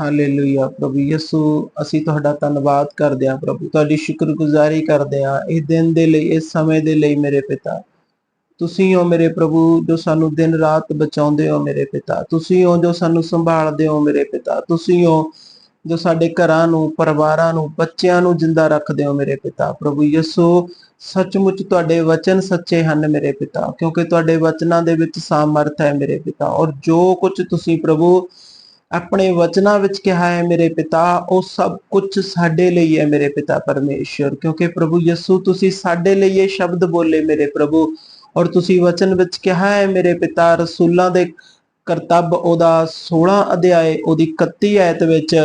Hallelujah ਪ੍ਰਭੂ ਯਿਸੂ, ਅਸੀਂ ਤੁਹਾਡਾ ਧੰਨਵਾਦ ਕਰਦੇ ਹਾਂ ਪ੍ਰਭੂ। ਤੁਹਾਡੀ ਸ਼ੁਕਰਗੁਜ਼ਾਰੀ ਕਰਦੇ ਹਾਂ ਇਹ ਦਿਨ ਦੇ ਲਈ, ਇਸ ਸਮੇਂ ਦੇ ਲਈ ਮੇਰੇ ਪਿਤਾ। ਤੁਸੀਂ ਹੋ ਮੇਰੇ ਪ੍ਰਭੂ, ਜੋ ਸਾਨੂੰ ਦਿਨ ਰਾਤ ਬਚਾਉਂਦੇ ਹੋ ਮੇਰੇ ਪਿਤਾ। ਤੁਸੀਂ ਹੋ ਜੋ ਸਾਨੂੰ ਸੰਭਾਲਦੇ ਹੋ ਮੇਰੇ ਪਿਤਾ। ਤੁਸੀਂ ਹੋ ਜੋ ਸਾਡੇ ਘਰਾਂ ਨੂੰ, ਪਰਿਵਾਰਾਂ ਨੂੰ, ਬੱਚਿਆਂ ਨੂੰ ਜਿੰਦਾ ਰੱਖਦੇ ਹੋ ਮੇਰੇ ਪਿਤਾ। ਪ੍ਰਭੂ ਯਿਸੂ, ਸੱਚਮੁੱਚ ਤੁਹਾਡੇ ਵਚਨ ਸੱਚੇ ਹਨ ਮੇਰੇ ਪਿਤਾ, ਕਿਉਂਕਿ ਤੁਹਾਡੇ ਵਚਨਾਂ ਦੇ ਵਿੱਚ ਸਾਮਰਥ ਹੈ ਮੇਰੇ ਪਿਤਾ। ਔਰ ਜੋ ਕੁਝ ਤੁਸੀਂ ਪ੍ਰਭੂ ਆਪਣੇ ਵਚਨਾਂ ਵਿੱਚ ਕਿਹਾ ਹੈ, ਮੇਰੇ ਪਿਤਾ, ਉਹ ਸਭ ਕੁਝ ਸਾਡੇ ਲਈ ਹੈ ਮੇਰੇ ਪਿਤਾ ਪਰਮੇਸ਼ਰ ਕਿਉਂਕਿ ਪ੍ਰਭੂ ਯਿਸੂ, ਤੁਸੀਂ ਸਾਡੇ ਲਈ ਇਹ ਸ਼ਬਦ ਬੋਲੇ ਮੇਰੇ ਪ੍ਰਭੂ, ਔਰ ਤੁਸੀਂ ਵਚਨ ਵਿੱਚ ਕਿਹਾ ਹੈ, ਮੇਰੇ ਪਿਤਾ ਰਸੂਲਾਂ ਦੇ ਕਰਤੱਵ ਉਹਦਾ 16 ਅਧਿਆਏ, ਉਹਦੀ 31 ਆਇਤ ਵਿੱਚ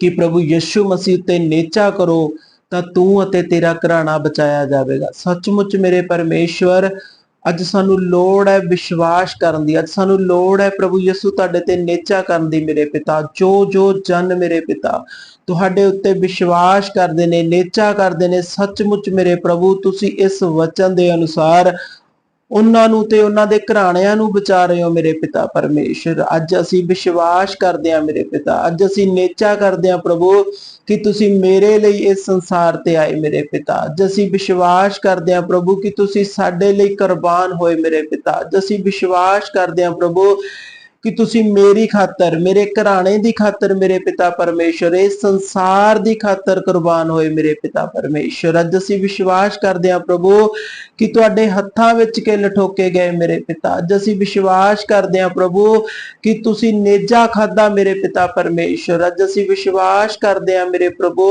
ਕਿ ਪ੍ਰਭੂ ਯਿਸੂ ਮਸੀਹ ਤੇ ਨੇਚਾ ਕਰੋ, ਤਾਂ ਤੂੰ ਅਤੇ ਤੇਰਾ ਘਰਾਣਾ ਬਚਾਇਆ ਜਾਵੇਗਾ। ਸੱਚਮੁੱਚ ਮੇਰੇ ਪਰਮੇਸ਼ਵਰ ਅੱਜ ਸਾਨੂੰ ਲੋੜ ਹੈ ਵਿਸ਼ਵਾਸ ਕਰਨ ਦੀ, ਅੱਜ ਸਾਨੂੰ ਲੋੜ ਹੈ ਪ੍ਰਭੂ ਯਿਸੂ ਤੁਹਾਡੇ ਤੇ ਨੇਚਾ ਕਰਨ ਦੀ ਮੇਰੇ ਪਿਤਾ, ਜੋ ਜੋ ਜਨ ਮੇਰੇ ਪਿਤਾ, ਤੁਹਾਡੇ ਉੱਤੇ ਵਿਸ਼ਵਾਸ ਕਰਦੇ ਨੇ, ਨੇਚਾ ਕਰਦੇ ਨੇ, ਸੱਚਮੁੱਚ ਮੇਰੇ ਪ੍ਰਭੂ, ਤੁਸੀਂ ਇਸ ਵਚਨ ਦੇ ਅਨੁਸਾਰ ਉਹਨਾਂ ਨੂੰ ਤੇ ਉਹਨਾਂ ਦੇ ਘਰਾਣਿਆਂ ਨੂੰ ਬਚਾ ਰਹੇ ਹੋ ਮੇਰੇ ਪਿਤਾ ਪਰਮੇਸ਼ਰ। ਅੱਜ ਅਸੀਂ ਵਿਸ਼ਵਾਸ ਕਰਦੇ ਹਾਂ ਮੇਰੇ ਪਿਤਾ। ਅੱਜ ਅਸੀਂ ਨੇਚਾ ਕਰਦੇ ਹਾਂ ਪ੍ਰਭੂ ਕਿ ਤੁਸੀਂ ਮੇਰੇ ਲਈ ਇਸ ਸੰਸਾਰ ਤੇ ਆਏ ਮੇਰੇ ਪਿਤਾ। ਅੱਜ ਅਸੀਂ ਵਿਸ਼ਵਾਸ ਕਰਦੇ ਹਾਂ ਪ੍ਰਭੂ ਕਿ ਤੁਸੀਂ ਸਾਡੇ ਲਈ ਕੁਰਬਾਨ ਹੋਏ ਮੇਰੇ ਪਿਤਾ। ਅੱਜ ਅਸੀਂ ਵਿਸ਼ਵਾਸ ਕਰਦੇ ਹਾਂ ਪ੍ਰਭੂ ਕਿ ਤੁਸੀਂ ਮੇਰੀ ਖਾਤਰ, ਮੇਰੇ ਘਰਾਣੇ ਦੀ ਖਾਤਰ ਮੇਰੇ ਪਿਤਾ ਪਰਮੇਸ਼ਰ, ਇਸ ਸੰਸਾਰ ਦੀ ਖਾਤਰ ਕੁਰਬਾਨ ਹੋਏ ਮੇਰੇ ਪਿਤਾ ਪਰਮੇਸ਼ਰ। ਅੱਜ ਅਸੀਂ ਵਿਸ਼ਵਾਸ ਕਰਦੇ ਹਾਂ ਪ੍ਰਭੂ ਕਿ ਤੁਹਾਡੇ ਹੱਥਾਂ ਵਿੱਚ ਕਿਲ ਠੋਕੇ ਗਏ ਮੇਰੇ ਪਿਤਾ। ਅੱਜ ਅਸੀਂ ਵਿਸ਼ਵਾਸ ਕਰਦੇ ਹਾਂ ਪ੍ਰਭੂ ਕਿ ਤੁਸੀਂ ਨੇਜਾ ਖਾਦਾ ਮੇਰੇ ਪਿਤਾ ਪਰਮੇਸ਼ਰ। ਅੱਜ ਅਸੀਂ ਵਿਸ਼ਵਾਸ ਕਰਦੇ ਹਾਂ ਮੇਰੇ ਪ੍ਰਭੂ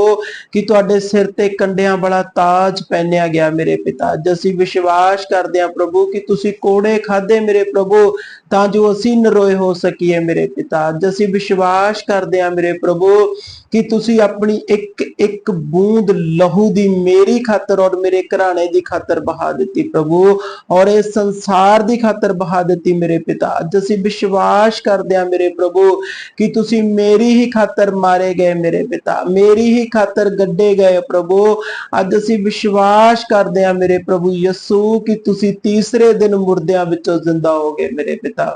ਕਿ ਤੁਹਾਡੇ ਸਿਰ ਤੇ ਕੰਡਿਆਂ ਵਾਲਾ ਤਾਜ ਪਹਿਨਿਆ ਗਿਆ ਮੇਰੇ ਪਿਤਾ। ਅੱਜ ਅਸੀਂ ਵਿਸ਼ਵਾਸ ਕਰਦੇ ਹਾਂ ਪ੍ਰਭੂ ਕਿ ਤੁਸੀਂ ਕੋੜੇ ਖਾਦੇ ਮੇਰੇ ਪ੍ਰਭੂ ਤਾਂ ਜੋ ਅਸੀਂ ਨਰੋਏ ਹੋ ਸਕੀਏ ਮੇਰੇ ਪਿਤਾ। ਅੱਜ ਅਸੀਂ ਵਿਸ਼ਵਾਸ ਕਰਦੇ ਹਾਂ ਮੇਰੇ ਪ੍ਰਭੂ ਕਿ ਤੁਸੀਂ ਆਪਣੀ ਇੱਕ ਇੱਕ ਬੂੰਦ ਲਹੂ ਦੀ ਮੇਰੀ ਖਾਤਰ ਔਰ ਮੇਰੇ ਘਰਾਣੇ ਦੀ ਖਾਤਰ ਬਹਾ ਦਿੱਤੀ ਪ੍ਰਭੂ ਔਰ ਇਸ ਸੰਸਾਰ ਦੀ ਖਾਤਰ ਬਹਾ ਦਿੱਤੀ ਮੇਰੇ ਪਿਤਾ। ਅੱਜ ਅਸੀਂ ਵਿਸ਼ਵਾਸ ਕਰਦੇ ਹਾਂ ਮੇਰੇ ਪ੍ਰਭੂ ਕਿ ਤੁਸੀਂ ਮੇਰੀ ਹੀ ਖਾਤਰ ਮਾਰੇ ਗਏ ਮੇਰੇ ਪਿਤਾ। ਮੇਰੀ ਹੀ ਖਾਤਰ ਗੱਡੇ ਗਏ ਪ੍ਰਭੂ। ਅੱਜ ਅਸੀਂ ਵਿਸ਼ਵਾਸ ਕਰਦੇ ਹਾਂ ਮੇਰੇ ਪ੍ਰਭੂ ਯਿਸੂ ਕਿ ਤੁਸੀਂ ਤੀਸਰੇ ਦਿਨ ਮੁਰਦਿਆਂ ਵਿੱਚੋਂ ਜ਼ਿੰਦਾ ਹੋ ਗਏ ਮੇਰੇ ਪਿਤਾ।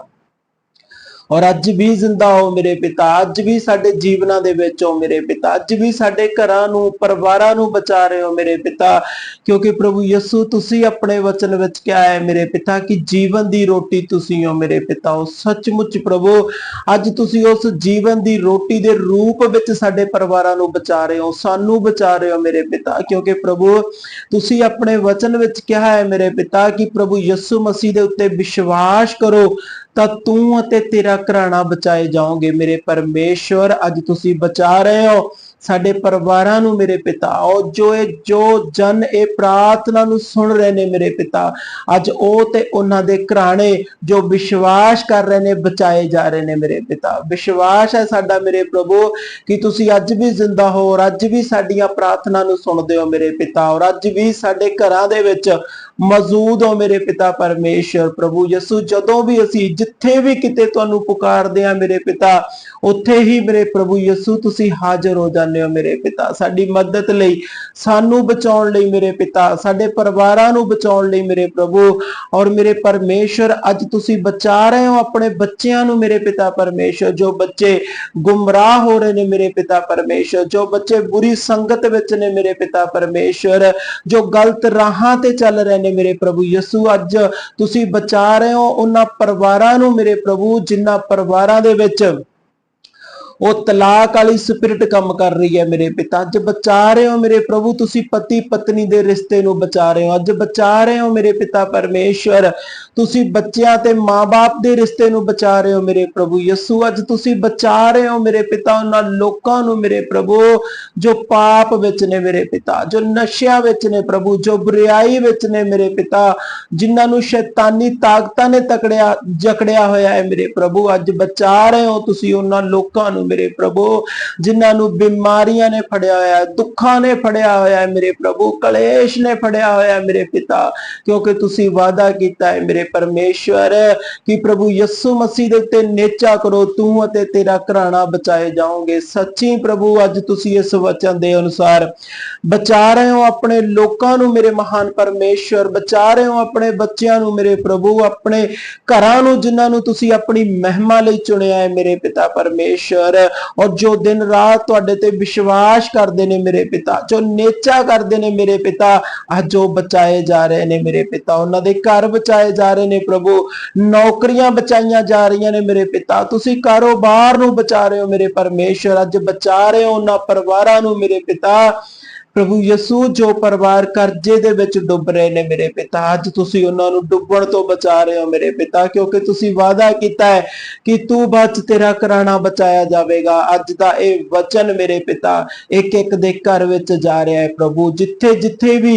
ਔਰ ਅੱਜ ਵੀ ਜ਼ਿੰਦਾ ਹੋ ਮੇਰੇ ਪਿਤਾ, ਅੱਜ ਵੀ ਸਾਡੇ ਜੀਵਨਾਂ ਦੇ ਵਿੱਚ ਹੋ ਮੇਰੇ ਪਿਤਾ, ਅੱਜ ਵੀ ਸਾਡੇ ਘਰਾਂ ਨੂੰ, ਪਰਿਵਾਰਾਂ ਨੂੰ ਬਚਾ ਰਹੇ ਹੋ ਮੇਰੇ ਪਿਤਾ, ਕਿਉਂਕਿ ਪ੍ਰਭੂ ਯਿਸੂ, ਤੁਸੀਂ ਆਪਣੇ ਵਚਨ ਵਿੱਚ ਕਿਹਾ ਹੈ ਮੇਰੇ ਪਿਤਾ ਕਿ ਜੀਵਨ ਦੀ ਰੋਟੀ ਤੁਸੀਂ ਹੋ ਮੇਰੇ ਪਿਤਾ, ਉਹ ਸੱਚਮੁੱਚ ਪ੍ਰਭੂ, ਅੱਜ ਤੁਸੀਂ ਉਸ ਜੀਵਨ ਦੀ ਰੋਟੀ ਦੇ ਰੂਪ ਵਿੱਚ ਸਾਡੇ ਪਰਿਵਾਰਾਂ ਨੂੰ ਬਚਾ ਰਹੇ ਹੋ, ਸਾਨੂੰ ਬਚਾ ਰਹੇ ਹੋ ਮੇਰੇ ਪਿਤਾ, ਕਿਉਂਕਿ ਪ੍ਰਭੂ, ਤੁਸੀਂ ਆਪਣੇ ਵਚਨ ਵਿੱਚ ਕਿਹਾ ਹੈ ਮੇਰੇ ਪਿਤਾ ਕਿ ਪ੍ਰਭੂ ਯਿਸੂ ਮਸੀਹ ਦੇ ਉੱਤੇ ਵਿਸ਼ਵਾਸ ਕਰੋ, ਤਾਂ ਤੂੰ ਅਤੇ ਤੇਰਾ ਘਰਾਣਾ ਬਚਾਏ ਜਾਓਗੇ। ਮੇਰੇ ਪਰਮੇਸ਼ਵਰ, ਅੱਜ ਤੁਸੀਂ ਬਚਾ ਰਹੇ ਹੋ। ਸਾਡੇ ਪਰਿਵਾਰਾਂ ਨੂੰ ਮੇਰੇ ਪਿਤਾ, ਉਹ ਜੋ ਇਹ ਜੋ ਜਨ ਇਹ ਪ੍ਰਾਰਥਨਾ ਨੂੰ ਸੁਣ ਰਹੇ ਨੇ ਮੇਰੇ ਪਿਤਾ, ਅੱਜ ਉਹ ਤੇ ਉਹਨਾਂ ਦੇ ਘਰਾਣੇ ਜੋ ਵਿਸ਼ਵਾਸ ਕਰ ਰਹੇ ਨੇ, ਬਚਾਏ ਜਾ ਰਹੇ ਨੇ ਮੇਰੇ ਪਿਤਾ। ਵਿਸ਼ਵਾਸ ਹੈ ਸਾਡਾ ਮੇਰੇ ਪ੍ਰਭੂ, ਕਿ ਤੁਸੀਂ ਅੱਜ ਵੀ ਜ਼ਿੰਦਾ ਹੋ ਔਰ ਅੱਜ ਵੀ ਸਾਡੀਆਂ ਪ੍ਰਾਰਥਨਾ ਨੂੰ ਸੁਣਦੇ ਹੋ ਮੇਰੇ ਪਿਤਾ ਔਰ ਅੱਜ ਵੀ ਸਾਡੇ ਘਰਾਂ ਦੇ ਵਿੱਚ ਮੌਜੂਦ ਹੋ ਮੇਰੇ ਪਿਤਾ ਪਰਮੇਸ਼ਰ। ਪ੍ਰਭੂ ਯਿਸੂ, ਜਦੋਂ ਵੀ ਅਸੀਂ ਜਿੱਥੇ ਵੀ ਕਿਤੇ ਤੁਹਾਨੂੰ ਪੁਕਾਰਦੇ ਆ ਮੇਰੇ ਪਿਤਾ, ਉੱਥੇ ਹੀ ਮੇਰੇ ਪ੍ਰਭੂ ਯਿਸੂ, ਤੁਸੀਂ ਹਾਜ਼ਰ ਹੋ ਜਾਂਦੇ ਹੋ ਮੇਰੇ ਪਿਤਾ। ਸਾਡੀ ਮਦਦ ਲਈ, ਸਾਨੂੰ ਬਚਾਉਣ ਲਈ ਮੇਰੇ ਪਿਤਾ, ਸਾਡੇ ਪਰਿਵਾਰਾਂ ਨੂੰ ਬਚਾਉਣ ਲਈ ਮੇਰੇ ਪ੍ਰਭੂ। ਔਰ ਮੇਰੇ ਪਰਮੇਸ਼ਰ, ਅੱਜ ਤੁਸੀਂ ਬਚਾ ਰਹੇ ਹੋ ਆਪਣੇ ਬੱਚਿਆਂ ਨੂੰ ਮੇਰੇ ਪਿਤਾ ਪਰਮੇਸ਼ਰ। ਜੋ ਬੱਚੇ ਗੁੰਮਰਾਹ ਹੋ ਰਹੇ ਨੇ ਮੇਰੇ ਪਿਤਾ ਪਰਮੇਸ਼ਰ। ਜੋ ਬੱਚੇ ਬੁਰੀ ਸੰਗਤ ਵਿੱਚ ਨੇ ਮੇਰੇ ਪਿਤਾ ਪਰਮੇਸ਼ਰ। ਜੋ ਗਲਤ ਰਾਹਾਂ ਤੇ ਚੱਲ ਰਹੇ ਨੇ ਮੇਰੇ ਪ੍ਰਭੂ ਯਿਸੂ ਅੱਜ ਤੁਸੀਂ ਬਚਾ ਰਹੇ ਹੋ, ਉਹਨਾਂ ਪਰਿਵਾਰਾਂ ਨੂੰ ਮੇਰੇ ਪ੍ਰਭੂ ਜਿਨ੍ਹਾਂ ਪਰਿਵਾਰਾਂ ਦੇ ਵਿੱਚ ਉਹ ਤਲਾਕ ਵਾਲੀ ਸਪਿਰਿਟ ਕੰਮ ਕਰ ਰਹੀ ਹੈ ਮੇਰੇ ਪਿਤਾ। ਅੱਜ ਬਚਾ ਰਹੇ ਹੋ ਮੇਰੇ ਪ੍ਰਭੂ, ਤੁਸੀਂ ਪਤੀ ਪਤਨੀ ਦੇ ਰਿਸ਼ਤੇ ਨੂੰ ਬਚਾ ਰਹੇ ਹੋ। ਅੱਜ ਬਚਾ ਰਹੇ ਹੋ ਮੇਰੇ ਪਿਤਾ ਪਰਮੇਸ਼ਵਰ। ਤੁਸੀਂ ਬੱਚਿਆਂ ਤੇ ਮਾਪੇ ਦੇ ਰਿਸ਼ਤੇ ਨੂੰ ਬਚਾ ਰਹੇ ਹੋ ਮੇਰੇ ਪ੍ਰਭੂ ਯਿਸੂ। ਅੱਜ ਤੁਸੀਂ ਬਚਾ ਰਹੇ ਹੋ ਮੇਰੇ ਪਿਤਾ, ਉਹਨਾਂ ਲੋਕਾਂ ਨੂੰ ਮੇਰੇ ਪ੍ਰਭੂ, ਜੋ ਪਾਪ ਵਿੱਚ ਨੇ ਮੇਰੇ ਪਿਤਾ, ਜੋ ਨਸ਼ਿਆਂ ਵਿੱਚ ਨੇ ਪ੍ਰਭੂ, ਜੋ ਬੁਰਾਈ ਵਿੱਚ ਨੇ ਮੇਰੇ ਪਿਤਾ, ਜਿਨ੍ਹਾਂ ਨੂੰ ਸ਼ੈਤਾਨੀ ਤਾਕਤਾਂ ਨੇ ਤਕੜਿਆ, ਜਕੜਿਆ ਹੋਇਆ ਹੈ ਮੇਰੇ ਪ੍ਰਭੂ। ਅੱਜ ਬਚਾ ਰਹੇ ਹੋ ਤੁਸੀਂ ਉਹਨਾਂ ਲੋਕਾਂ ਨੂੰ ਮੇਰੇ ਪ੍ਰਭੂ, ਜਿਨ੍ਹਾਂ ਨੂੰ ਬਿਮਾਰੀਆਂ ਨੇ ਫੜਿਆ ਹੋਇਆ ਹੈ, ਦੁੱਖਾਂ ਨੇ ਫੜਿਆ ਹੋਇਆ ਹੈ ਮੇਰੇ ਪ੍ਰਭੂ, ਕਲੇਸ਼ ਨੇ ਫੜਿਆ ਹੋਇਆ ਹੈ ਮੇਰੇ ਪਿਤਾ, ਕਿਉਂਕਿ ਤੁਸੀਂ ਵਾਅਦਾ ਕੀਤਾ ਹੈ ਮੇਰੇ ਪਰਮੇਸ਼ਵਰ, ਕਿ ਪ੍ਰਭੂ ਯਿਸੂ ਮਸੀਹ ਦੇ ਉੱਤੇ ਨੇਚਾ ਕਰੋ, ਤੂੰ ਅਤੇ ਤੇਰਾ ਘਰਾਣਾ ਬਚਾਏ ਜਾਓਗੇ। ਸੱਚੀ ਪ੍ਰਭੂ, ਅੱਜ ਤੁਸੀਂ ਇਸ ਵਚਨ ਦੇ ਅਨੁਸਾਰ ਬਚਾ ਰਹੇ ਹੋ ਆਪਣੇ ਲੋਕਾਂ ਨੂੰ ਮੇਰੇ ਮਹਾਨ ਪਰਮੇਸ਼ਵਰ, ਬਚਾ ਰਹੇ ਹੋ ਆਪਣੇ ਬੱਚਿਆਂ ਨੂੰ ਮੇਰੇ ਪ੍ਰਭੂ, ਆਪਣੇ ਘਰਾਂ ਨੂੰ ਜਿਨ੍ਹਾਂ ਨੂੰ ਤੁਸੀਂ ਆਪਣੀ ਮਹਿਮਾ ਲਈ ਚੁਣਿਆ ਹੈ ਮੇਰੇ ਪਿਤਾ ਪਰਮੇਸ਼ਵਰ। ਔਰ ਜੋ ਦਿਨ ਰਾਤ ਤੁਹਾਡੇ ਤੇ ਵਿਸ਼ਵਾਸ ਕਰਦੇ ਨੇ ਮੇਰੇ ਪਿਤਾ, ਜੋ ਨੇਚਾ ਕਰਦੇ ਨੇ ਮੇਰੇ ਪਿਤਾ, ਅੱਜ ਉਹ ਬਚਾਏ ਜਾ ਰਹੇ ਨੇ ਮੇਰੇ ਪਿਤਾ। ਉਹਨਾਂ ਦੇ ਘਰ ਬਚਾਏ ਜਾ ਰਹੇ ਨੇ ਪ੍ਰਭੂ। ਨੌਕਰੀਆਂ ਬਚਾਈਆਂ ਜਾ ਰਹੀਆਂ ਨੇ ਮੇਰੇ ਪਿਤਾ। ਤੁਸੀਂ ਕਾਰੋਬਾਰ ਨੂੰ ਬਚਾ ਰਹੇ ਹੋ ਮੇਰੇ ਪਰਮੇਸ਼ਵਰ। ਅੱਜ ਬਚਾ ਰਹੇ ਹੋ ਉਹਨਾਂ ਪਰਿਵਾਰਾਂ ਨੂੰ ਮੇਰੇ ਪਿਤਾ। ਪ੍ਰਭੂ ਯਸੂ ਜੋ ਪਰਿਵਾਰ ਕਰਜ਼ੇ ਦੇ ਵਿੱਚ ਡੁੱਬ ਰਹੇ ਨੇ ਮੇਰੇ ਪਿਤਾ, ਅੱਜ ਤੁਸੀਂ ਉਹਨਾਂ ਨੂੰ ਡੁੱਬਣ ਤੋਂ ਬਚਾ ਰਹੇ ਹੋ ਮੇਰੇ ਪਿਤਾ, ਕਿਉਂਕਿ ਤੁਸੀਂ ਵਾਅਦਾ ਕੀਤਾ ਹੈ ਕਿ ਤੂੰ ਬਚ ਤੇਰਾ ਘਰਾਣਾ ਬਚਾਇਆ ਜਾਵੇਗਾ। ਅੱਜ ਦਾ ਇਹ ਵਚਨ ਮੇਰੇ ਪਿਤਾ ਇੱਕ ਇੱਕ ਦੇ ਘਰ ਵਿੱਚ ਜਾ ਰਿਹਾ ਹੈ ਪ੍ਰਭੂ। ਜਿੱਥੇ ਜਿੱਥੇ ਵੀ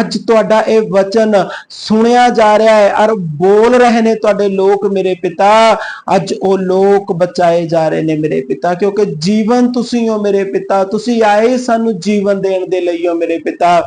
ਅੱਜ ਤੁਹਾਡਾ ਇਹ ਵਚਨ ਸੁਣਿਆ ਜਾ ਰਿਹਾ ਹੈ ਔਰ ਬੋਲ ਰਹੇ ਨੇ ਤੁਹਾਡੇ ਲੋਕ ਮੇਰੇ ਪਿਤਾ, ਅੱਜ ਉਹ ਲੋਕ ਬਚਾਏ ਜਾ ਰਹੇ ਨੇ ਮੇਰੇ ਪਿਤਾ, ਕਿਉਂਕਿ ਜੀਵਨ ਤੁਸੀਂ ਹੋ ਮੇਰੇ ਪਿਤਾ। ਤੁਸੀਂ ਆਏ ਸਾਨੂੰ ਜੀਵਨ ਦੇਣ ਦੇ ਲਈ ਹੋ ਮੇਰੇ ਪਿਤਾ।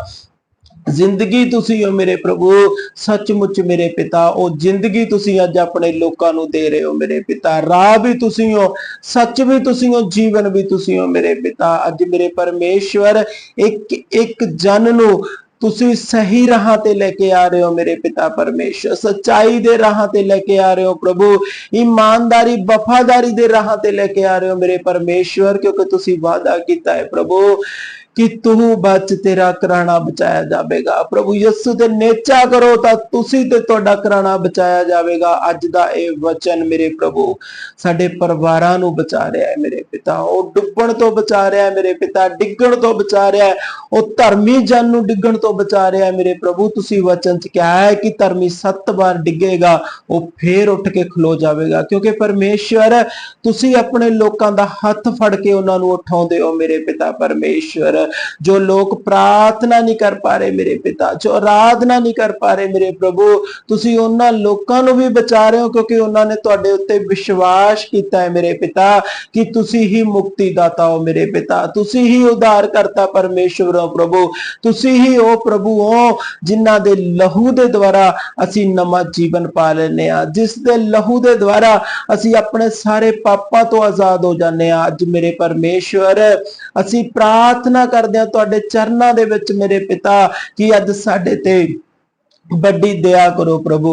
ਜ਼ਿੰਦਗੀ ਤੁਸੀਂ ਹੋ ਮੇਰੇ ਪ੍ਰਭੂ। ਸੱਚਮੁੱਚ ਮੇਰੇ ਪਿਤਾ, ਉਹ ਜ਼ਿੰਦਗੀ ਤੁਸੀਂ ਅੱਜ ਆਪਣੇ ਲੋਕਾਂ ਨੂੰ ਦੇ ਰਹੇ ਹੋ ਮੇਰੇ ਪਿਤਾ। ਰਾਹ ਵੀ ਤੁਸੀਂ ਹੋ, ਸੱਚ ਵੀ ਤੁਸੀਂ ਹੋ, ਜੀਵਨ ਵੀ ਤੁਸੀਂ ਹੋ ਮੇਰੇ ਪਿਤਾ। ਅੱਜ ਮੇਰੇ ਪਰਮੇਸ਼ਵਰ ਇੱਕ ਇੱਕ ਜਨ ਨੂੰ ਤੁਸੀਂ ਸਹੀ ਰਾਹਾਂ ਤੇ ਲੈ ਕੇ ਆ ਰਹੇ ਹੋ ਮੇਰੇ ਪਿਤਾ ਪਰਮੇਸ਼ਵਰ। ਸਚਾਈ ਦੇ ਰਾਹਾਂ ਤੇ ਲੈ ਕੇ ਆ ਰਹੇ ਹੋ ਪ੍ਰਭੂ। ਇਮਾਨਦਾਰੀ, ਵਫਾਦਾਰੀ ਦੇ ਰਾਹਾਂ ਤੇ ਲੈ ਕੇ ਆ ਰਹੇ ਹੋ ਮੇਰੇ ਪਰਮੇਸ਼ਵਰ, ਕਿਉਂਕਿ ਤੁਸੀਂ ਵਾਅਦਾ ਕੀਤਾ ਹੈ ਪ੍ਰਭੂ। ਕਿ ਤੂੰ ਬਚ ਤੇਰਾ ਕਰਾਣਾ ਬਚਾਇਆ ਜਾਵੇਗਾ। ਪ੍ਰਭੂ ਯਿਸੂ ਤੇ ਨੇਚਾ ਕਰੋ ਤਾਂ ਤੁਸੀਂ ਤੇ ਤੁਹਾਡਾ ਕਰਾਣਾ ਬਚਾਇਆ ਜਾਵੇਗਾ। ਅੱਜ ਦਾ ਇਹ ਵਚਨ ਮੇਰੇ ਪ੍ਰਭੂ ਸਾਡੇ ਪਰਿਵਾਰਾਂ ਨੂੰ ਬਚਾ ਰਿਹਾ ਹੈ ਮੇਰੇ ਪਿਤਾ। ਉਹ ਡੁੱਬਣ ਤੋਂ ਬਚਾ ਰਿਹਾ ਹੈ ਮੇਰੇ ਪਿਤਾ, ਡਿੱਗਣ ਤੋਂ ਬਚਾ ਰਿਹਾ ਹੈ। ਉਹ ਧਰਮੀ ਜਨ ਨੂੰ ਡਿੱਗਣ ਤੋਂ ਬਚਾ ਰਿਹਾ ਹੈ ਮੇਰੇ ਪ੍ਰਭੂ। ਤੁਸੀਂ ਵਚਨ ਚ ਕਿਹਾ ਹੈ ਕਿ ਧਰਮੀ ਸੱਤ ਵਾਰ ਡਿੱਗੇਗਾ, ਉਹ ਫੇਰ ਉੱਠ ਕੇ ਖਲੋ ਜਾਵੇਗਾ। ਕਿਉਂਕਿ ਪਰਮੇਸ਼ਵਰ, ਤੁਸੀਂ ਆਪਣੇ ਲੋਕਾਂ ਦਾ ਹੱਥ ਫੜ ਕੇ ਉਹਨਾਂ ਨੂੰ ਉਠਾਉਂਦੇ ਹੋ ਮੇਰੇ ਪਿਤਾ। ਪਰਮੇਸ਼ਵਰ ਜੋ ਲੋਕ ਪ੍ਰਾਰਥਨਾ ਨਹੀਂ ਕਰ ਪਾ ਰਹੇ ਮੇਰੇ ਪਿਤਾ, ਜੋ ਆਰਾਧਨਾ ਨਹੀਂ ਕਰ ਪਾ ਰਹੇ ਮੇਰੇ ਪ੍ਰਭੂ, ਤੁਸੀਂ ਉਹਨਾਂ ਲੋਕਾਂ ਨੂੰ ਵੀ ਬਚਾ ਰਹੇ ਹੋ ਕਿਉਂਕਿ ਉਹਨਾਂ ਨੇ ਤੁਹਾਡੇ ਉੱਤੇ ਵਿਸ਼ਵਾਸ ਕੀਤਾ ਹੈ ਮੇਰੇ ਪਿਤਾ ਕਿ ਤੁਸੀਂ ਹੀ ਮੁਕਤੀ ਦਾਤਾ ਹੋ ਮੇਰੇ ਪਿਤਾ, ਤੁਸੀਂ ਹੀ ਉਧਾਰ ਕਰਤਾ ਪਰਮੇਸ਼ਵਰ ਹੋ ਪ੍ਰਭੂ, ਤੁਸੀਂ ਹੀ ਉਹ ਪ੍ਰਭੂ ਹੋ ਜਿਨ੍ਹਾਂ ਦੇ ਲਹੂ ਦੇ ਦੁਆਰਾ ਅਸੀਂ ਨਵਾਂ ਜੀਵਨ ਪਾ ਲੈਨੇ ਆ ਜਿਸ ਦੇ ਲਹੂ ਦੇ ਦੁਆਰਾ ਅਸੀਂ ਆਪਣੇ ਸਾਰੇ ਪਾਪਾਂ ਤੋਂ ਆਜ਼ਾਦ ਹੋ ਜਾਂਦੇ ਆ ਅੱਜ ਮੇਰੇ ਪਰਮੇਸ਼ਵਰ, ਅਸੀਂ ਪ੍ਰਾਰਥਨਾ ਕਰਦੇ ਹਾਂ, ਤੁਹਾਡੇ ਚਰਨਾਂ ਦੇ ਵਿੱਚ ਮੇਰੇ ਪਿਤਾ ਕਿ ਅੱਜ ਸਾਡੇ ਤੇ ਵੱਡੀ ਦਇਆ ਕਰੋ ਪ੍ਰਭੂ।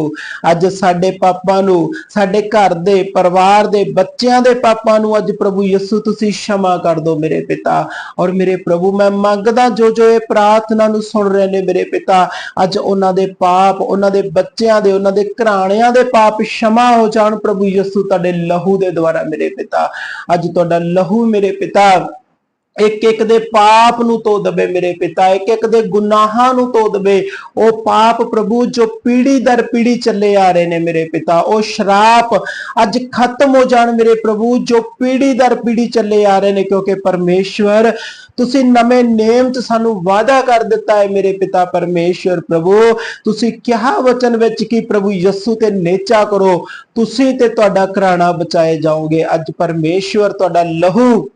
ਅੱਜ ਸਾਡੇ ਪਾਪਾਂ ਨੂੰ, ਸਾਡੇ ਘਰ ਦੇ ਪਰਿਵਾਰ ਦੇ ਬੱਚਿਆਂ ਦੇ ਪਾਪਾਂ ਨੂੰ ਅੱਜ ਪ੍ਰਭੂ ਯਿਸੂ ਤੁਸੀਂ ਸ਼ਮਾ ਕਰ ਦਿਓ ਮੇਰੇ ਪਿਤਾ। ਔਰ ਮੇਰੇ ਪ੍ਰਭੂ, ਮੈਂ ਮੰਗਦਾ ਜੋ ਜੋ ਇਹ ਪ੍ਰਾਰਥਨਾ ਨੂੰ ਸੁਣ ਰਹੇ ਨੇ ਮੇਰੇ ਪਿਤਾ, ਅੱਜ ਉਹਨਾਂ ਦੇ ਪਾਪ, ਉਹਨਾਂ ਦੇ ਬੱਚਿਆਂ ਦੇ, ਉਹਨਾਂ ਦੇ ਘਰਾਣਿਆਂ ਦੇ ਪਾਪ ਸ਼ਮਾ ਹੋ ਜਾਣ। ਪ੍ਰਭੂ ਯਿਸੂ ਤੁਹਾਡੇ ਲਹੂ ਦੇ ਦੁਆਰਾ ਮੇਰੇ ਪਿਤਾ। ਅੱਜ ਤੁਹਾਡਾ ਲਹੂ ਮੇਰੇ ਪਿਤਾ ਇੱਕ ਇੱਕ ਦੇ ਪਾਪ ਨੂੰ ਧੋ ਦਵੇ ਮੇਰੇ ਪਿਤਾ ਇੱਕ ਇੱਕ ਦੇ ਗੁਨਾਹਾਂ ਨੂੰ ਧੋ ਦਵੇ। ਉਹ ਪਾਪ ਪ੍ਰਭੂ ਜੋ ਪੀੜੀ ਦਰ ਪੀੜੀ ਚੱਲੇ ਆ ਰਹੇ ਨੇ ਮੇਰੇ ਪਿਤਾ, ਉਹ ਸ਼ਰਾਪ ਅੱਜ ਖਤਮ ਹੋ ਜਾਣ ਮੇਰੇ ਪ੍ਰਭੂ, ਜੋ ਪੀੜੀ ਦਰ ਪੀੜੀ ਚੱਲੇ ਆ ਰਹੇ ਨੇ, ਕਿਉਂਕਿ ਪਰਮੇਸ਼ਵਰ, ਤੁਸੀਂ ਨਵੇਂ ਨੇਮ ਚ ਸਾਨੂੰ ਵਾਅਦਾ ਕਰ ਦਿੱਤਾ ਹੈ ਮੇਰੇ ਪਿਤਾ ਪਰਮੇਸ਼ਵਰ ਪ੍ਰਭੂ। ਤੁਸੀਂ ਕਿਹਾ ਵਚਨ ਵਿੱਚ ਕਿ ਪ੍ਰਭੂ ਯਿਸੂ ਤੇ ਨੇਚਾ ਕਰੋ, ਤੁਸੀਂ ਤੇ ਤੁਹਾਡਾ ਘਰਾਣਾ ਬਚਾਏ ਜਾਓਗੇ। ਅੱਜ ਪਰਮੇਸ਼ਵਰ ਤੁਹਾਡਾ ਲਹੂ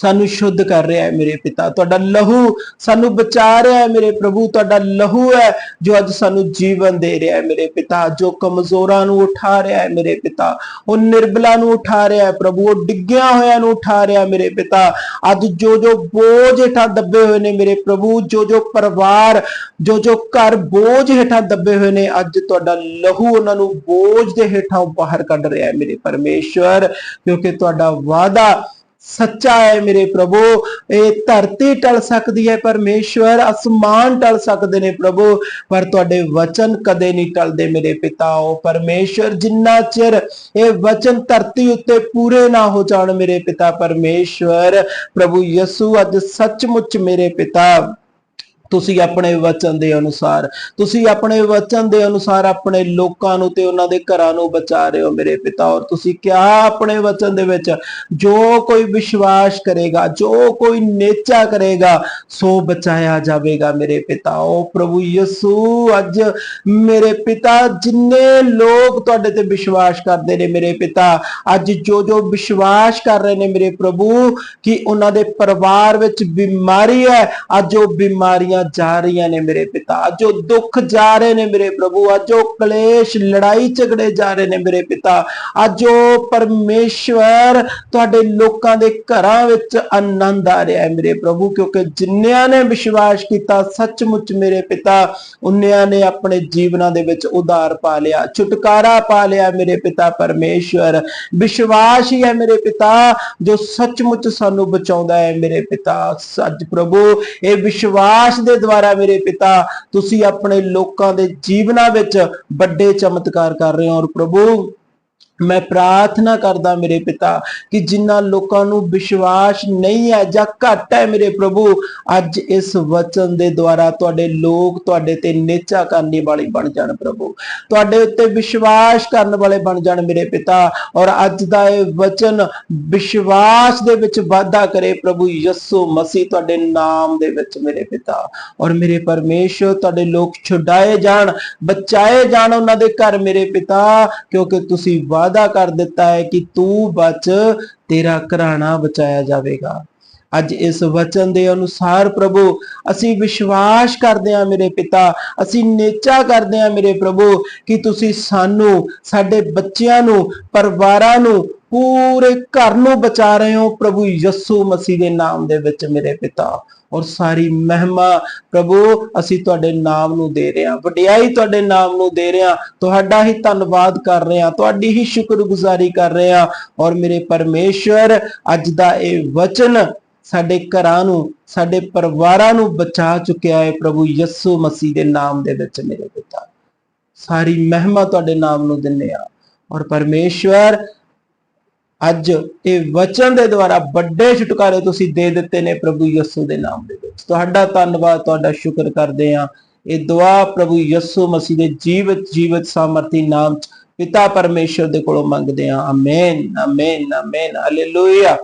ਸਾਨੂੰ ਸ਼ੁੱਧ ਕਰ ਰਿਹਾ ਹੈ ਮੇਰੇ ਪਿਤਾ, ਤੁਹਾਡਾ ਲਹੂ ਸਾਨੂੰ ਬਚਾ ਰਿਹਾ ਹੈ ਮੇਰੇ ਪ੍ਰਭੂ, ਤੁਹਾਡਾ ਲਹੂ ਹੈ ਜੋ ਅੱਜ ਸਾਨੂੰ ਜੀਵਨ ਦੇ ਰਿਹਾ ਹੈ ਮੇਰੇ ਪਿਤਾ, ਜੋ ਕਮਜ਼ੋਰਾਂ ਨੂੰ ਉਠਾ ਰਿਹਾ ਹੈ ਮੇਰੇ ਪਿਤਾ, ਉਹ ਨਿਰਬਲਾ ਨੂੰ ਉਠਾ ਰਿਹਾ ਹੈ ਪ੍ਰਭੂ, ਉਹ ਡਿੱਗਿਆ ਹੋਇਆ ਨੂੰ ਉਠਾ ਰਿਹਾ ਮੇਰੇ ਪਿਤਾ। ਅੱਜ ਜੋ ਜੋ ਬੋਝ ਹੇਠਾਂ ਦੱਬੇ ਹੋਏ ਨੇ ਮੇਰੇ ਪ੍ਰਭੂ ਜੋ ਜੋ ਪਰਿਵਾਰ ਜੋ ਜੋ ਘਰ ਬੋਝ ਹੇਠਾਂ ਦੱਬੇ ਹੋਏ ਨੇ, ਅੱਜ ਤੁਹਾਡਾ ਲਹੂ ਉਹਨਾਂ ਨੂੰ ਬੋਝ ਦੇ ਹੇਠਾਂ ਬਾਹਰ ਕੱਢ ਰਿਹਾ ਹੈ ਮੇਰੇ ਪਰਮੇਸ਼ਵਰ, ਕਿਉਂਕਿ ਤੁਹਾਡਾ ਵਾਅਦਾ ਸੱਚਾ ਹੈ ਮੇਰੇ ਪ੍ਰਭੂ, ਇਹ ਧਰਤੀ ਟਲ ਸਕਦੀ ਹੈ ਪਰਮੇਸ਼ਵਰ, ਅਸਮਾਨ ਟਲ ਸਕਦੇ ਨੇ ਪ੍ਰਭੂ, ਪਰ ਤੁਹਾਡੇ ਵਚਨ ਕਦੇ ਨਹੀਂ ਟਲਦੇ ਮੇਰੇ ਪਿਤਾ ਉਹ ਪਰਮੇਸ਼ਵਰ, ਜਿੰਨਾ ਚਿਰ ਇਹ ਵਚਨ ਧਰਤੀ ਉੱਤੇ ਪੂਰੇ ਨਾ ਹੋ ਜਾਣ ਮੇਰੇ ਪਿਤਾ ਪਰਮੇਸ਼ਵਰ, ਪ੍ਰਭੂ ਯਿਸੂ ਅੱਜ ਸੱਚਮੁੱਚ ਮੇਰੇ ਪਿਤਾ। ਤੁਸੀਂ ਆਪਣੇ ਵਚਨ ਦੇ ਅਨੁਸਾਰ, ਤੁਸੀਂ ਆਪਣੇ ਵਚਨ ਦੇ ਅਨੁਸਾਰ ਆਪਣੇ ਲੋਕਾਂ ਨੂੰ ਤੇ ਉਹਨਾਂ ਦੇ ਘਰਾਂ ਨੂੰ ਬਚਾ ਰਹੇ ਹੋ ਮੇਰੇ ਪਿਤਾ। ਔਰ ਤੁਸੀਂ ਕਿਹਾ ਆਪਣੇ ਵਚਨ ਦੇ ਵਿੱਚ? ਜੋ ਕੋਈ ਵਿਸ਼ਵਾਸ ਕਰੇਗਾ, ਜੋ ਕੋਈ ਨੇਚਾ ਕਰੇਗਾ, ਸੋ ਬਚਾਇਆ ਜਾਵੇਗਾ ਮੇਰੇ ਪਿਤਾ। ਉਹ ਪ੍ਰਭੂ ਯਿਸੂ, ਅੱਜ ਮੇਰੇ ਪਿਤਾ, ਜਿੰਨੇ ਲੋਕ ਤੁਹਾਡੇ ਤੇ ਵਿਸ਼ਵਾਸ ਕਰਦੇ ਨੇ ਮੇਰੇ ਪਿਤਾ, ਅੱਜ ਜੋ ਜੋ ਵਿਸ਼ਵਾਸ ਕਰ ਰਹੇ ਨੇ ਮੇਰੇ ਪ੍ਰਭੂ, ਕਿ ਉਹਨਾਂ ਦੇ ਪਰਿਵਾਰ ਵਿੱਚ ਬਿਮਾਰੀ ਹੈ, ਅੱਜ ਉਹ ਬਿਮਾਰੀਆਂ ਬਿਮਾਰੀਆਂ ਜਾ ਰਹੀਆਂ ਨੇ ਮੇਰੇ ਪਿਤਾ। ਅੱਜ ਉਹ ਦੁੱਖ ਜਾ ਰਹੇ ਨੇ ਮੇਰੇ ਪ੍ਰਭੂ। ਅੱਜ ਉਹ ਕਲੇਸ਼, ਲੜਾਈ ਝਗੜੇ ਜਾ ਰਹੇ ਨੇ ਮੇਰੇ ਪਿਤਾ। ਅੱਜ ਉਹ ਪਰਮੇਸ਼ਵਰ ਤੁਹਾਡੇ ਲੋਕਾਂ ਦੇ ਘਰਾਂ ਵਿੱਚ ਆਨੰਦ ਆ ਰਿਹਾ ਹੈ ਮੇਰੇ ਪ੍ਰਭੂ, ਕਿਉਂਕਿ ਜਿੰਨਿਆਂ ਨੇ ਵਿਸ਼ਵਾਸ ਕੀਤਾ, ਸੱਚਮੁੱਚ ਮੇਰੇ ਪਿਤਾ, ਉਨਿਆਂ ਨੇ ਆਪਣੇ ਜੀਵਨਾਂ ਦੇ ਵਿੱਚ ਉਧਾਰ ਪਾ ਲਿਆ, ਛੁਟਕਾਰਾ ਪਾ ਲਿਆ ਮੇਰੇ ਪਿਤਾ ਪਰਮੇਸ਼ਵਰ। ਵਿਸ਼ਵਾਸ ਹੀ ਹੈ ਮੇਰੇ ਪਿਤਾ, ਜੋ ਸੱਚਮੁੱਚ ਸਾਨੂੰ ਬਚਾਉਂਦਾ ਹੈ ਮੇਰੇ ਪਿਤਾ। ਸੱਚ ਪ੍ਰਭੂ, ਇਹ ਵਿਸ਼ਵਾਸ ਦੇ ਦੁਆਰਾ ਮੇਰੇ ਪਿਤਾ, ਤੁਸੀਂ ਆਪਣੇ ਲੋਕਾਂ ਦੇ ਜੀਵਨਾਂ ਵਿੱਚ ਵੱਡੇ ਚਮਤਕਾਰ ਕਰ ਰਹੇ ਹੋ ਔਰ ਪ੍ਰਭੂ ਮੈਂ ਪ੍ਰਾਰਥਨਾ ਕਰਦਾ ਮੇਰੇ ਪਿਤਾ ਕਿ ਜਿਨ੍ਹਾਂ ਲੋਕਾਂ ਨੂੰ ਵਿਸ਼ਵਾਸ ਨਹੀਂ ਹੈ ਜਾਂ ਘੱਟ ਹੈ ਮੇਰੇ ਪ੍ਰਭੂ, ਅੱਜ ਇਸ ਵਚਨ ਦੇ ਦੁਆਰਾ ਤੁਹਾਡੇ ਲੋਕ ਤੁਹਾਡੇ ਤੇ ਨੇਚਾ ਕਰਨ ਵਾਲੇ ਬਣ ਜਾਣ ਪ੍ਰਭੂ। ਤੁਹਾਡੇ ਉੱਤੇ ਵਿਸ਼ਵਾਸ ਕਰਨ ਵਾਲੇ ਬਣ ਜਾਣ ਮੇਰੇ ਪਿਤਾ ਔਰ ਅੱਜ ਦਾ ਇਹ ਵਚਨ ਵਿਸ਼ਵਾਸ ਦੇ ਵਿੱਚ ਵਾਧਾ ਕਰੇ ਪ੍ਰਭੂ ਯਿਸੂ ਮਸੀਹ ਤੁਹਾਡੇ ਨਾਮ ਦੇ ਵਿੱਚ ਮੇਰੇ ਪਿਤਾ। ਔਰ ਮੇਰੇ ਪਰਮੇਸ਼ਰ, ਤੁਹਾਡੇ ਲੋਕ ਛੁਡਾਏ ਜਾਣ, ਬਚਾਏ ਜਾਣ ਉਹਨਾਂ ਦੇ ਘਰ ਮੇਰੇ ਪਿਤਾ, ਕਿਉਂਕਿ ਤੁਸੀਂ ਵਾਅਦਾ ਕਰ ਦਿੱਤਾ ਹੈ ਕਿ ਤੂੰ ਬਚ, ਤੇਰਾ ਘਰਾਣਾ ਬਚਾਇਆ ਜਾਵੇਗਾ। ਅੱਜ ਇਸ ਵਚਨ ਦੇ ਅਨੁਸਾਰ ਪ੍ਰਭੂ, ਅਸੀਂ ਵਿਸ਼ਵਾਸ ਕਰਦੇ ਹਾਂ ਮੇਰੇ ਪਿਤਾ, ਅਸੀਂ ਨੇਚਾ ਕਰਦੇ ਹਾਂ ਮੇਰੇ ਪ੍ਰਭੂ ਕਿ ਤੁਸੀਂ ਸਾਨੂੰ, ਸਾਡੇ ਬੱਚਿਆਂ ਨੂੰ, ਪਰਿਵਾਰਾਂ ਨੂੰ ਪੂਰੇ ਘਰ ਨੂੰ ਬਚਾ ਰਹੇ ਹੋ ਪ੍ਰਭੂ ਯਿਸੂ ਮਸੀਹ ਦੇ ਨਾਮ ਦੇ ਵਿੱਚ ਮੇਰੇ ਪਿਤਾ। ਔਰ ਸਾਰੀ ਮਹਿਮਾ ਪ੍ਰਭੂ, ਅਸੀਂ ਤੁਹਾਡੇ ਨਾਮ ਨੂੰ ਦੇ ਰਹੇ ਹਾਂ। ਵਡਿਆਈ ਤੁਹਾਡੇ ਨਾਮ ਨੂੰ ਦੇ ਰਹੇ ਹਾਂ। ਤੁਹਾਡਾ ਹੀ ਧੰਨਵਾਦ ਕਰ ਰਹੇ ਹਾਂ। ਤੁਹਾਡੀ ਹੀ ਸ਼ੁਕਰਗੁਜ਼ਾਰੀ ਕਰ ਰਹੇ ਹਾਂ। ਔਰ ਮੇਰੇ ਪਰਮੇਸ਼ਵਰ, ਅੱਜ ਦਾ ਇਹ ਵਚਨ ਸਾਡੇ ਘਰਾਂ ਨੂੰ, ਸਾਡੇ ਪਰਿਵਾਰਾਂ ਨੂੰ ਬਚਾ ਚੁੱਕਿਆ ਹੈ ਪ੍ਰਭੂ ਯਿਸੂ ਮਸੀਹ ਦੇ ਨਾਮ ਦੇ ਵਿੱਚ ਮੇਰੇ ਪਿਤਾ। ਸਾਰੀ ਮਹਿਮਾ ਤੁਹਾਡੇ ਨਾਮ ਨੂੰ ਦਿੰਦੇ ਆ ਔਰ ਪਰਮੇਸ਼ਵਰ ਅੱਜ ਇਹ ਵਚਨ ਦੇ ਦੁਆਰਾ ਵੱਡੇ ਛੁਟਕਾਰੇ ਤੁਸੀਂ ਦੇ ਦਿੱਤੇ ਨੇ ਪ੍ਰਭੂ ਯਿਸੂ ਦੇ ਨਾਮ ਦੇ ਵਿੱਚ। ਤੁਹਾਡਾ ਧੰਨਵਾਦ, ਤੁਹਾਡਾ ਸ਼ੁਕਰ ਕਰਦੇ ਹਾਂ। ਇਹ ਦੁਆ ਪ੍ਰਭੂ ਯਿਸੂ ਮਸੀਹ ਦੇ ਜੀਵਤ ਜੀਵਤ ਸਾਮਰਥੀ ਨਾਮ ਪਿਤਾ ਪਰਮੇਸ਼ਰ ਦੇ ਕੋਲੋਂ ਮੰਗਦੇ ਹਾਂ। Amen amen amen hallelujah